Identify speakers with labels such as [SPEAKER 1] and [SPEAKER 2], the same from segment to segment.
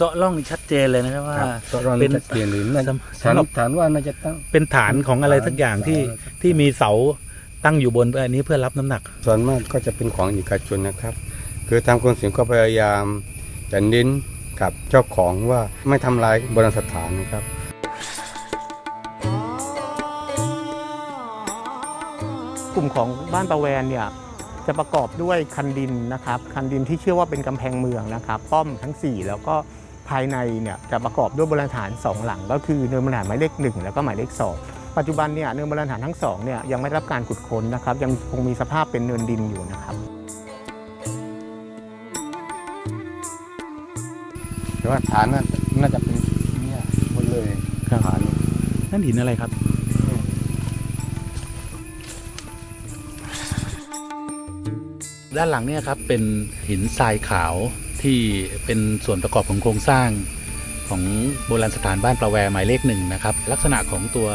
[SPEAKER 1] เซาะร่องนี่ชัดเจนเลยนะครับว่า
[SPEAKER 2] ครับตอน
[SPEAKER 1] เป็
[SPEAKER 2] นี้
[SPEAKER 1] น
[SPEAKER 2] จะเปลี่ยนหรือน่าจะ
[SPEAKER 1] สำหรับ
[SPEAKER 2] ฐานว่าน่าจะตั้ง
[SPEAKER 1] เป็นฐานของอะไรสักอย่างที่
[SPEAKER 2] ฐาน
[SPEAKER 1] ที่มีเสาตั้งอยู่บนอันนี้เพื่อรับน้ำหนัก
[SPEAKER 2] ส่วนมากก็จะเป็นของเอกชนนะครับ คือทางกรมศิลป์ก็พยายามจะเน้นกับเจ้าของว่าไม่ทำลายโบราณสถานนะครับ
[SPEAKER 3] กลุ่มของบ้านประแวนเนี่ยจะประกอบด้วยคันดินนะครับ คันดินที่เชื่อว่าเป็นกำแพงเมืองนะครับ ป้อมทั้ง 4 แล้วก็ ภายในเนี่ยจะประกอบด้วยโบราณสถาน2หลัง ก็คือเนินโบราณสถานหมายเลข1 แล้วก็หมายเลข 2 ปัจจุบันเนี่ยเนินโบราณสถานทั้งสองเนี่ยยังไม่ได้รับการขุดค้นนะครับยังคงมีสภาพเป็นเนินดินอยู่นะครับ
[SPEAKER 2] แต่ว่าฐานน่าน่าจะเป็นเนี่ยหมดเลย
[SPEAKER 1] ครับ
[SPEAKER 2] ฐาน
[SPEAKER 1] นั่นหินอะไรครับ ด้านหลังเนี่ยครับเป็นหินทรายขาวที่เป็นส่วนประกอบของโครงสร้างของโบราณสถานบ้านประแวหมายเลขหนึ่งนะครับ ลักษณะของตัว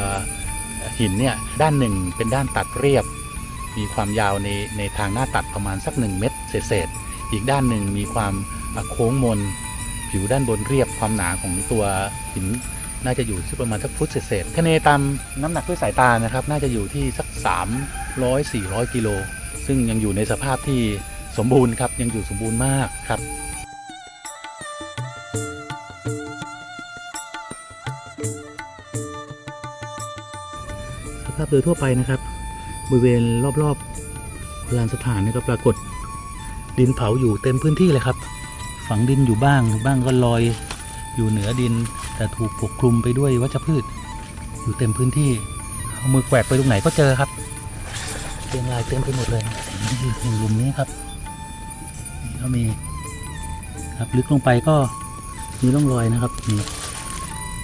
[SPEAKER 1] หินเนี่ยด้านหนึ่งเป็นด้านตัดเรียบ มีความยาวในในทางหน้าตัดประมาณสัก 1 เมตรเศษอีกด้านหนึ่งมีความโค้งมน ผิวด้านบนเรียบความหนาของตัวหินน่าจะอยู่ที่ประมาณสักฟุตเศษๆคะเนตามน้ำหนักด้วยสายตานะครับ น่าจะอยู่ที่สัก 300 400 กิโล ซึ่งยังอยู่ในสภาพที่สมบูรณ์ครับยังอยู่สมบูรณ์มากครับสภาพโดยทั่วไปนะครับ บริเวณรอบๆลานสถานนะครับปรากฏดินเผาอยู่เต็มพื้นที่เลยครับ ฝังดินอยู่บ้างบ้างก็ลอยอยู่เหนือดิน แต่ถูกปกคลุมไปด้วยวัชพืช อยู่เต็มพื้นที่เอามือแกวกไปตรงไหนก็เจอครับ เรียงรายเต็มไปหมดเลยนี่คือหลุมนี้ครับนี่ก็มีครับลึกลงไปก็มีร่องรอยนะครับนี่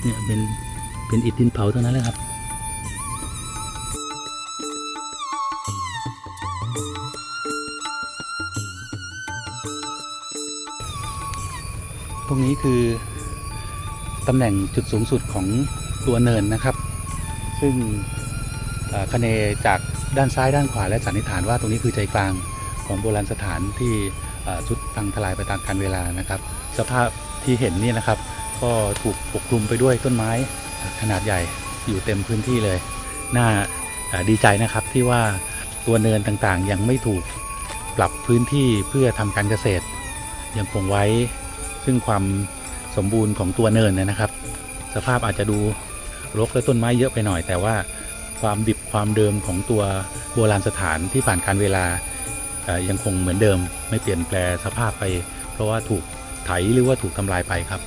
[SPEAKER 1] เนี่ยเป็นเป็นอิฐดินเผาเท่านั้นเลยครับตรงนี้คือตำแหน่งจุดสูงสุดของตัวเนินนะครับ ซึ่ง คะเนจากด้านซ้ายด้านขวาและสันนิษฐานว่าตรงนี้คือใจกลางของโบราณสถานที่เอ่อสุดพังทลายไปตามกาลเวลานะครับ สภาพที่เห็นนี่นะครับ ก็ถูกปกคลุมไปด้วยต้นไม้ขนาดใหญ่อยู่เต็มพื้นที่เลย น่าดีใจนะครับที่ว่าตัวเนินต่างๆ ยังไม่ถูกปรับพื้นที่เพื่อทำการเกษตร ยังคงไว้ซึ่งความสมบูรณ์ของตัวเนินนยนะครับ สภาพอาจจะดูรกและต้นไม้เยอะไปหน่อยแต่ว่า ความดิบความเดิมของตัวโบราณสถานที่ผ่านการเวลายังคงเหมือนเดิมไม่เปลี่ยนแปลสภาพไป เพราะว่าถูกไถหรือว่าถูกทำลายไปครับ